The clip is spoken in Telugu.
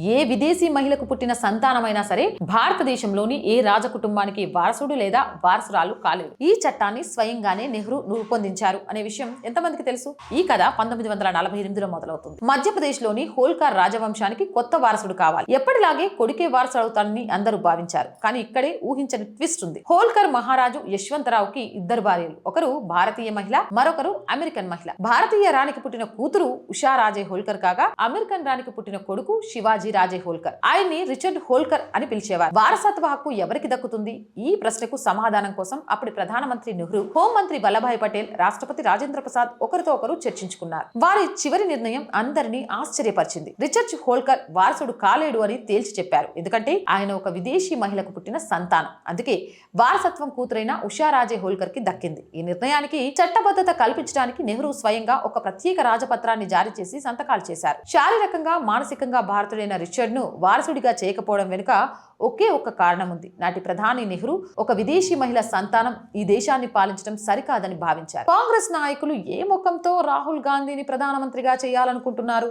ఏ విదేశీ మహిళకు పుట్టిన సంతానమైనా సరే భారతదేశంలోని ఏ రాజకుటుంబానికి వారసుడు లేదా వారసురాలు కాలేదు. ఈ చట్టాన్ని స్వయంగానే నెహ్రూ రూపొందించారు అనే విషయం ఎంతమందికి తెలుసు? ఈ కథ పంతొమ్మిది వందల నలభై ఎనిమిదిలో మొదలవుతుంది. మధ్యప్రదేశ్లోని హోల్కర్ రాజవంశానికి కొత్త వారసుడు కావాలి. ఎప్పటిలాగే కొడుకే వారసుడు అవుతాడని అందరూ భావించారు. కానీ ఇక్కడే ఊహించని ట్విస్ట్ ఉంది. హోల్కర్ మహారాజు యశ్వంతరావుకి ఇద్దరు భార్యలు. ఒకరు భారతీయ మహిళ మరొకరు అమెరికన్ మహిళ. భారతీయ రాణికి పుట్టిన కూతురు ఉషారాజే హోల్కర్ కాగా అమెరికన్ రాణికి పుట్టిన కొడుకు శివాజీ రాజే హోల్కర్. ఆయన్ని రిచర్డ్ హోల్కర్ అని పిలిచేవారు. వారసత్వ హక్కు ఎవరికి దక్కుతుంది? ఈ ప్రశ్నకు సమాధానం కోసం అప్పటి ప్రధానమంత్రి నెహ్రూ హోంమంత్రి వల్లభాయ్ పటేల్ రాష్ట్రపతి రాజేంద్ర ప్రసాద్ ఒకరితో ఒకరు చర్చించుకున్నారు. వారి చివరి నిర్ణయం అందరినీ ఆశ్చర్యపరిచింది. రిచర్డ్ హోల్కర్ వారసుడు కాలేడు అని తేల్చి చెప్పారు. ఎందుకంటే ఆయన ఒక విదేశీ మహిళకు పుట్టిన సంతానం. అందుకే వారసత్వం కూతురైన ఉషారాజే హోల్కర్కి దక్కింది. ఈ నిర్ణయానికి చట్టబద్ధత కల్పించడానికి నెహ్రూ స్వయంగా ఒక ప్రత్యేక రాజపత్రాన్ని జారీ చేసి సంతకాలు చేశారు. శారీరకంగా మానసికంగా భారతుడైన రిచర్డ్ను వారసుడిగా చేయకపోవడం వెనుక ఒకే ఒక్క కారణం ఉంది నాటి ప్రధాని నెహ్రూ ఒక విదేశీ మహిళ సంతానం ఈ దేశాన్ని పాలించడం సరికాదని భావించారు. కాంగ్రెస్ నాయకులు ఏ ముఖంతో రాహుల్ గాంధీని ప్రధానమంత్రిగా చేయాలనుకుంటున్నారు?